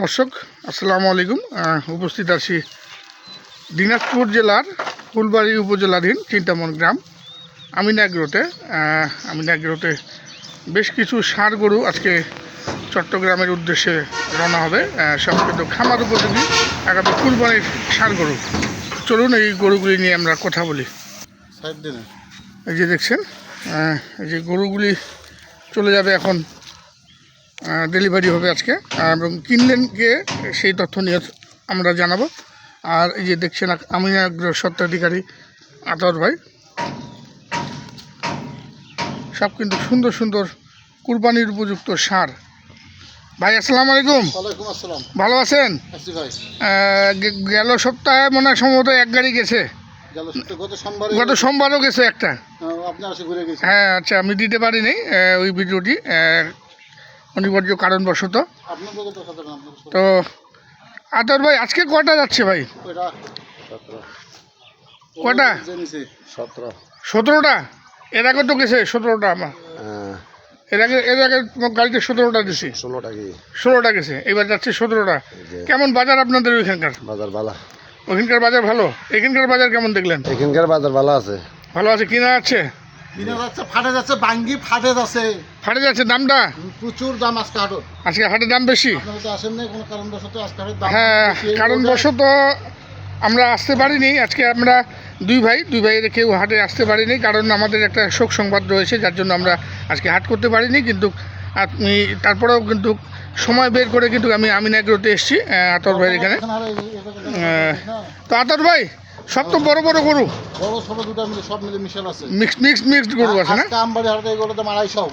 দর্শক আসসালামু আলাইকুম। উপস্থিত আছি দিনাজপুর জেলার ফুলবাড়ি উপজেলাধীন চিন্তামন গ্রাম আমিনাগ্রোতে আমিনাগ্রোতে বেশ কিছু ষাঁড় গরু আজকে চট্টগ্রামের উদ্দেশ্যে রওনা হবে। সব খামার উপযোগী আগামী ফুলবাড়ির ষাঁড় গরু। চলুন এই গরুগুলি নিয়ে আমরা কথা বলি। এই যে দেখছেন এই যে গরুগুলি চলে যাবে এখন ডেলিভারি হবে আজকে। এবং কিনলেন কে সেই তথ্য নিয়ে আমরা জানাব। আর এই যে দেখছেন আমি আগ্রহ সত্ত্বাধিকারী আতর ভাই। সব কিন্তু সুন্দর সুন্দর কুরবানির উপযুক্ত সার। ভাই আসসালামু আলাইকুম। ভালো আছেন? গেল সপ্তাহে মনে হয় সম্ভবত এক গাড়ি গেছে। গত সোমবারও গেছে একটা। গেছেন। হ্যাঁ আচ্ছা আমি দিতে পারিনি ওই ভিডিওটি অনিবার্য কারণবশত? তো আতর ভাই আজকে কটা যাচ্ছে ভাই? কটা? সতেরো। সতেরোটা? এর আগে তো গেছে সতেরোটা আমার। এর আগে এর আগে গাড়িতে সতেরোটা দিছি। ষোলোটা ষোলোটা গেছে এবার যাচ্ছে সতেরোটা। কেমন বাজার আপনাদের ওইখানকার? বাজার বালা ওইখানকার বাজার ভালো? এখানকার বাজার কেমন দেখলেন? এখানকার বাজার বালা আছে। ভালো আছে কিনা আছে? কিনে যাচ্ছে ফাটে যাচ্ছে বাঙ্গি ফাটে যাচ্ছে। ফাটে যাচ্ছে দামটা? প্রচুর দাম আজকে হাটত আজকে হাটের দাম বেশি? আসেন নাই কোনো কারণবশত আজকে হাটের দাম হ্যাঁ কারণবশত আমরা আসতে পারিনি। আজকে আমরা দুই ভাই দুই ভাইয়ের কেউ হাটে আসতে পারিনি কারণ আমাদের একটা শোক সংবাদ রয়েছে যার জন্য আমরা আজকে হাট করতে পারিনি। কিন্তু আপনি তারপরেও কিন্তু সময় বের করে কিন্তু আমি আমিনাগ্রোতে এসেছি আতর ভাইয়ের এখানে। তো আতর ভাই সব তো বড় বড় গরু। বড় ছোট দুটো মিলে সব মিলে মিশেল আছে। মিক্স মিক্স মিক্সড গরু আছে না? আজকে আমবাড়ি হাটে এগুলো দাম আড়াইশো।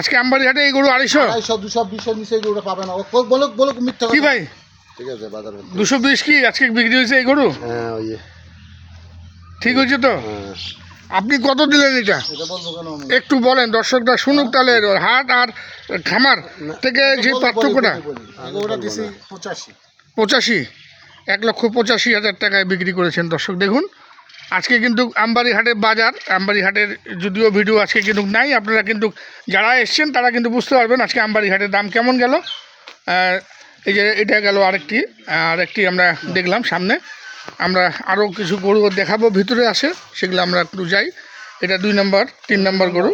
আজকে আমবাড়ি হাটে এই গরু আড়াইশো? আড়াইশো দুশো বিশের নিচে এগুলো পাবে না। ও বলুক বলুক মিথ্যা কি ভাই? ঠিক আছে বাজার দুশো বিশ কি? আজকে বিক্রি হয়েছে এই গরু? হ্যাঁ ওই ঠিক হয়েছে তো? হ্যাঁ। আপনি কত দিলেন এটা? এটা বলব কেন আমি? একটু বলেন দর্শকরা শুনুক তাহলে হাট আর খামার থেকে যে পার্থক্যটা বলি, বলি, বলি। পঁচাশি। পঁচাশি? এক লক্ষ পঁচাশি হাজার টাকায় বিক্রি করেছেন দর্শক। দেখুন আজকে কিন্তু আমবাড়ি হাটের বাজার আমবাড়ি হাটের যদিও ভিডিও আজকে কিন্তু নাই আপনারা কিন্তু যারা এসছেন তারা কিন্তু বুঝতে পারবেন আজকে আমবাড়ি হাটের দাম কেমন গেল। এই যে এটা গেল আরেকটি আরেকটি আমরা দেখলাম সামনে। আমরা আরও কিছু গরু দেখাবো ভিতরে আসে সেগুলো আমরা একটু যাই। এটা দুই নম্বর তিন নম্বর গরু।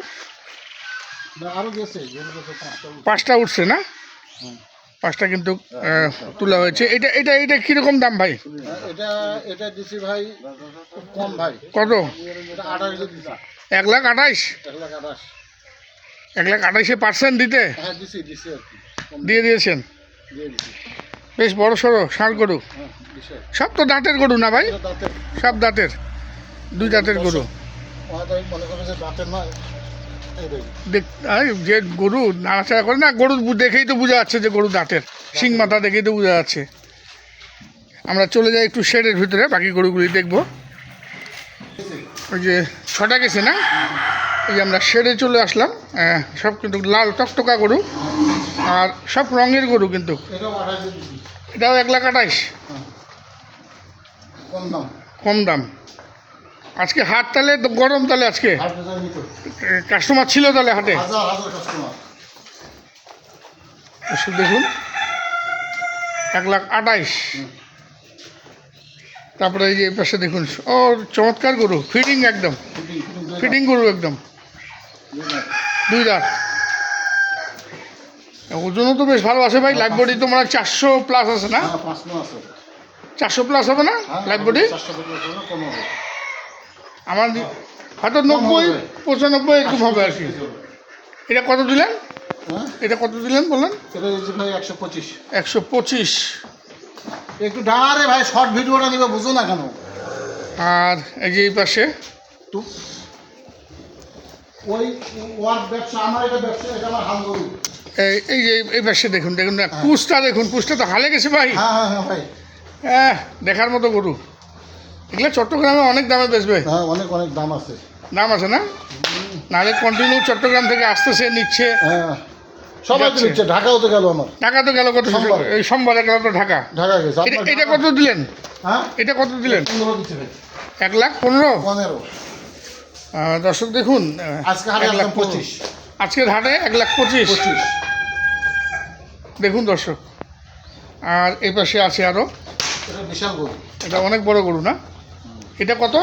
পাঁচটা উঠছে। না। পাঁচটা কিন্তু তোলা হয়েছে। এটা এটা এটা কীরকম দাম ভাই? এটা এটা দিছি ভাই কম ভাই। কত? এক লাখ আঠাইশ এক লাখ আঠাইশে পার্সেন্ট দিতে? হ্যাঁ দিয়ে দিয়েছেন? বেশ বড় সড়ো ষাঁড় গরু। হ্যাঁ সব তো দাঁতের গরু না ভাই? সব দাঁতের। দুই দাঁতের গরু। মনে দাঁতের নয়। যে গরু নাড়াচাড়া করে না গরু দেখেই তো বোঝা যাচ্ছে যে গরু দাঁতের। শিং মাথা দেখেই তো বোঝা যাচ্ছে। আমরা চলে যাই একটু শেডের ভিতরে বাকি গরুগুলি দেখব। ওই যে ছটা গেছে না? এই যে আমরা শেডে চলে আসলাম। আহ, সব কিন্তু লাল টকটকা গরু আর সব রঙের গরু কিন্তু। এটাও এক লাখ আঠাইশ। কম দাম। কম দাম। আজকে হাট তাহলে তো গরম তাহলে আজকে? কাস্টমার ছিল তাহলে হাটে? দেখুন। এক লাখ আঠাইশ। তারপরে এই যে পাশে দেখুন ও চমৎকার গরু ফিডিং একদম। ফিটিং ফিটিং ফিডিং গরু একদম। দুই দাঁত। ওজনও তো বেশ ভালো আছে ভাই লাইফ বডি তো মনে হয় চারশো প্লাস আছে না? হ্যাঁ চারশো প্লাস হবে না হ্যাঁ, লাইফ বডি চারশো টাকা করে কম হবে আমার হয়তো নব্বই পঁচানব্বই এরকম হবে আর কি। এটা কত দিলেন? হ্যাঁ? এটা কত দিলেন বলেন এটা ভাই একশো পঁচিশ। একশো পঁচিশ। একটু ডাঙারে ভাই শর্ট ভিডিওটা নিবে বুঝো না কেন? আর এই যে এই পাশে। ওই ওয়ার ব্যবসা আমার এটা ব্যবসা এটা আমার হাল গরু এই এই যে এই পাশে দেখুন দেখুন না কুচটা দেখুন কুচটা তো হালে গেছে ভাই। হ্যাঁ হ্যাঁ হ্যাঁ ভাই। হ্যাঁ দেখার মতো গরু। এগুলো চট্টগ্রামে অনেক দামে বেচবে। হ্যাঁ অনেক অনেক দাম আছে। দাম আছে না? নাহলে কন্টিনিউ চট্টগ্রাম থেকে আসতেছে নিচ্ছে। হ্যাঁ সবাই তো নিচ্ছে ঢাকাও তো গেল আমার। টাকা তো গেল কত। এই সোমবারে গেল তো ঢাকা। ঢাকা গেছে। এটা ঢাকা- কত দিলেন? হ্যাঁ? এটা কত দিলেন? এক লাখ পনেরো? পনেরো। দর্শক দেখুন আজকে এক লাখ পঁচিশ। আজকের হাটে এক লাখ পঁচিশ। পঁচিশ। দেখুন দর্শক আর এই পাশে আছে আরও এটা বিশাল গরু। এটা অনেক বড় গরু না? এটা কত?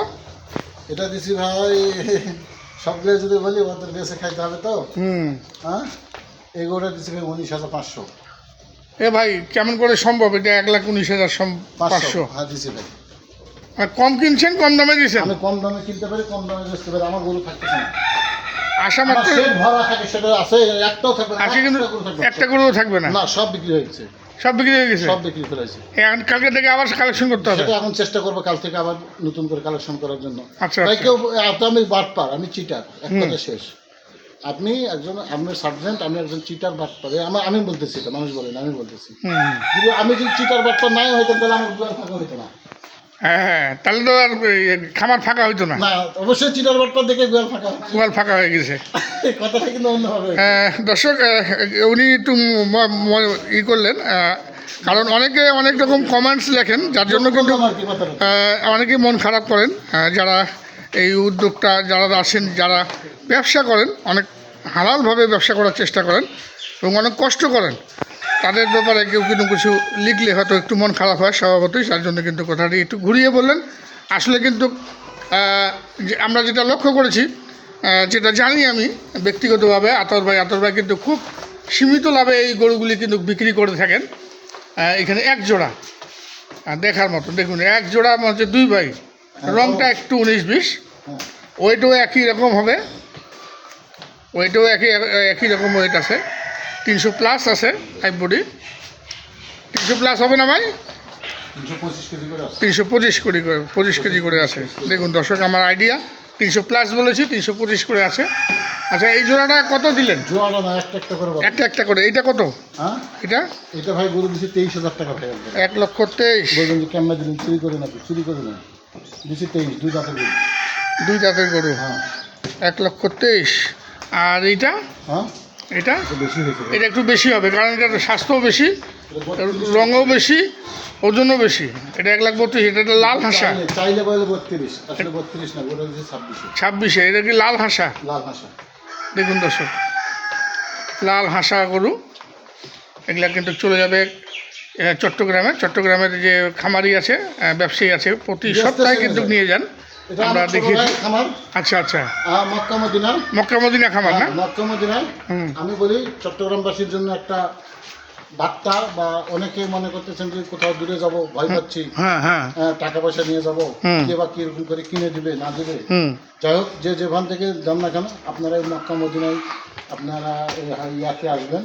এটা দিছি ভাই সবগুলো যদি বলি ওদের বেঁচে খাইতে হবে তো। হুম। হ্যাঁ? এই গরুটা দিছি ভাই উনিশ হাজার পাঁচশো। এ ভাই কেমন করে সম্ভব? এটা এক লাখ উনিশ হাজার পাঁচশো। হ্যাঁ দিছি ভাই। আর কম কিনছেন কম দামে দিয়েছেন আমি কম দামে কিনতে পারি কম দামে বেচতে পারি আমার গরু থাকতেছে না। আশা মাত্র ভরা থাকে সেটা আছে একটাও থাকবে না আজকে কিন্তু একটা গরু। একটা গরুও থাকবে না। না সব বিক্রি হয়ে গেছে। সব বিক্রি হয়ে গেছে? সব বিক্রি ফেলেছি এখন কালকে থেকে আবার কালেকশন করতে হবে? সেটা এখন চেষ্টা করব কাল থেকে আবার নতুন করে কালেকশন করার জন্য। আচ্ছা, তাই আচ্ছা। কেউ আমি বাটপার আমি চিটার এক কথা শেষ। আপনি একজন আপনার সার্জেন্ট আমি একজন চিটার বাটপার আমার আমি বলতেছি এটা মানুষ বলেন আমি বলতেছি। কিন্তু আমি যদি চিটার বাটপার নাই হইতাম তাহলে আমার ফাঁকা হইতো না। হ্যাঁ হ্যাঁ তাহলে তো আর খামার ফাঁকা হইতো না। অবশ্যই চিটার বাটপার দেখে গোয়াল ফাঁকা গোয়াল ফাঁকা হয়ে গেছে। কথাটা কিন্তু অন্যভাবে দর্শক উনি একটু ই করলেন কারণ অনেকে অনেক রকম কমেন্টস লেখেন যার জন্য কিন্তু অনেকেই মন খারাপ করেন যারা এই উদ্যোগটা যারা আসেন যারা ব্যবসা করেন অনেক হালালভাবে ব্যবসা করার চেষ্টা করেন এবং অনেক কষ্ট করেন। তাদের ব্যাপারে কেউ কিন্তু কিছু লিখলে হয়তো একটু মন খারাপ হয় স্বভাবতই তার জন্য কিন্তু কথাটি একটু ঘুরিয়ে বললেন। আসলে কিন্তু যে আমরা যেটা লক্ষ্য করেছি যেটা জানি আমি ব্যক্তিগতভাবে আতর ভাই আতর ভাই কিন্তু খুব সীমিত লাভে এই গরুগুলি কিন্তু বিক্রি করে থাকেন। এখানে এক জোড়া দেখার মতো। দেখুন এক জোড়া হচ্ছে দুই ভাই রংটা একটু উনিশ বিশ। হ্যাঁ। ওয়েটও একই রকম হবে। ওয়েটও একই একই রকম ওয়েট আছে। তিনশো প্লাস আছে ফাইভ বডি তিনশো প্লাস হবে না ভাই? তিনশো পঁচিশ কেজি করে পঁচিশ কোটি করে পঁচিশ কেজি করে আছে। দেখুন দর্শক আমার আইডিয়া তিনশো প্লাস বলেছি তিনশো পঁচিশ করে আছে। আচ্ছা এই জোড়াটা কত দিলেন? একটা একটা করে এইটা কত? হ্যাঁ? এটা? এটা ভাই গরু দিছি তেইশ হাজার টাকা ভাই এক লক্ষ তেইশ। বলবেন যে কেমন দিলেন চুরি করে নাকি? চুরি করে না দিছি তেইশ দুই দাঁতের গরু। দুই দাঁতের গরু? হ্যাঁ। এক লক্ষ তেইশ। আর এইটা? হ্যাঁ? এটা? এটা একটু বেশি হবে কারণ এটা স্বাস্থ্যও বেশি রঙও বেশি ওজনও বেশি। এটা এক লাখ বত্রিশ এটা একটা লাল হাসা। ছাব্বিশে। এটা কি লাল হাসা? দেখুন দর্শক লাল হাসা গরু এগুলা কিন্তু চলে যাবে চট্টগ্রামে। চট্টগ্রামের যে খামারি আছে ব্যবসায়ী আছে প্রতি সপ্তাহে কিন্তু নিয়ে যান। আমরা ভাই খামার। আচ্ছা আচ্ছা। মক্কা মদিনা। মক্কা মদিনা খামার না? হ্যাঁ, মক্কা মদিনায়। আমি বলি চট্টগ্রামবাসীর জন্য একটা বার্তা বা অনেকে মনে করতেছেন যে কোথাও দূরে যাব ভয় পাচ্ছি। হ্যাঁ হ্যাঁ। টাকা পয়সা নিয়ে যাব কে বা কীরকম করে কিনে দিবে না দিবে। যাই হোক যে যেখান থেকে যান না কেন আপনারা এই মক্কা মদিনায় আপনারা ইয়াতে আসবেন।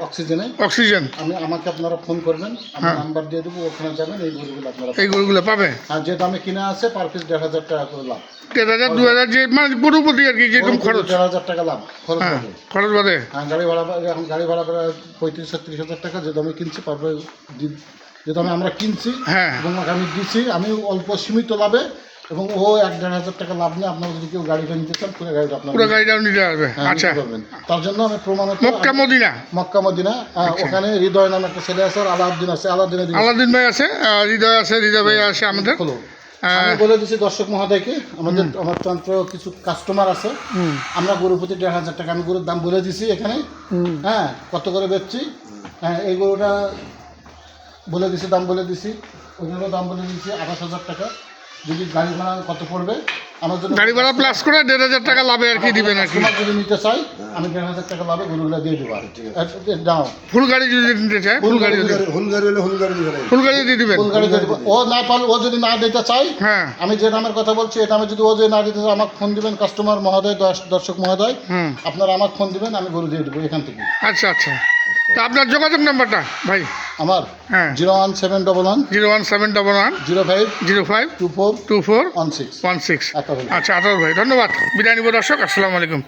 অক্সিজেনে। অক্সিজেন। আমি আমাকে আপনারা ফোন করবেন আমি হ্যাঁ। নাম্বার দিয়ে দেবো ওখানে যাবেন এই গরুগুলো আপনারা এই গরুগুলো পাবে? আর যে দামে কিনা আছে পার পিস দেড় হাজার টাকা করে লাভ। দেড় হাজার দু হাজার যে মানে গরু প্রতি আর কি যেরকম খরচ। দেড় হাজার টাকা লাভ খরচ হ্যাঁ খরচ বাদে। হ্যাঁ গাড়ি ভাড়া এখন গাড়ি ভাড়া করে পঁয়ত্রিশ ছত্রিশ হাজার টাকা যে দামে কিনছি দি- যে দামে আমরা কিনছি হ্যাঁ। এবং আমি দিচ্ছি আমি অল্প সীমিত লাভে এবং ও এক দেড় হাজার টাকা লাভ নিয়ে আপনারা যদি কেউ গাড়িটা নিতে চান পুরো গাড়িটা আপনার পুরো গাড়িটাও নিতে পারবে আচ্ছা। করবেন তার জন্য আমি প্রমাণত মক্কা মদিনা। Mecca Medina. আহ, ওখানে হৃদয় নামে একটা ছেলে আছে আর আলাউদ্দিন আছে। আলাউদ্দিনের দিকে আলাদিন ভাই আছে হৃদয় আছে হৃদয় ভাই আছে আমাদের। আমি বলে দিচ্ছি দর্শক মহোদয়কে আমাদের আমার তন্ত্র কিছু কাস্টমার আছে। আমরা গরু প্রতি দেড় হাজার টাকা আমি গরুর দাম বলে দিছি এখানে। হ্যাঁ কত করে বেচছি? হ্যাঁ এই গরুটা বলে দিছি দাম বলে দিছি। ওইগুলো দাম বলে দিছি আঠাশ হাজার টাকা। যদি গাড়ি ভাড়া কত পড়বে? আমার জন্য গাড়ি ভাড়া প্লাস করে দেড় হাজার টাকা লাভে আর কি দিবেন আর কি। যদি নিতে চাই আমি দেড় হাজার টাকা লাভে গরুগুলো দিয়ে দেবো। আর দাও ফুল গাড়ি যদি নিতে চায় ফুল গাড়ি যদি। হুলগাড়ি হলে হুলগাড়ি দিবে। না ফুল গাড়ি দিয়ে দিবেন? ফুল গাড়ি দিয়ে ও না পারলে ও যদি না দিতে চাই হ্যাঁ। আমি যে দামের কথা বলছি এই দামে যদি ও যে না দিতে চায় আমাকে ফোন দিবেন কাস্টমার মহোদয় দর্শ- দর্শক মহোদয়। আপনারা আমাকে ফোন দিবেন আমি গরু দিয়ে দেবো এখান থেকে। আচ্ছা আচ্ছা। তা আপনার যোগাযোগ নাম্বারটা ভাই? আমার হ্যাঁ। Zero one seven double one zero one seven double one zero five zero five two four two four one six one six. আচ্ছা আঠারো ভাই ধন্যবাদ। বিদায় নিব দর্শক আসসালামু আলাইকুম।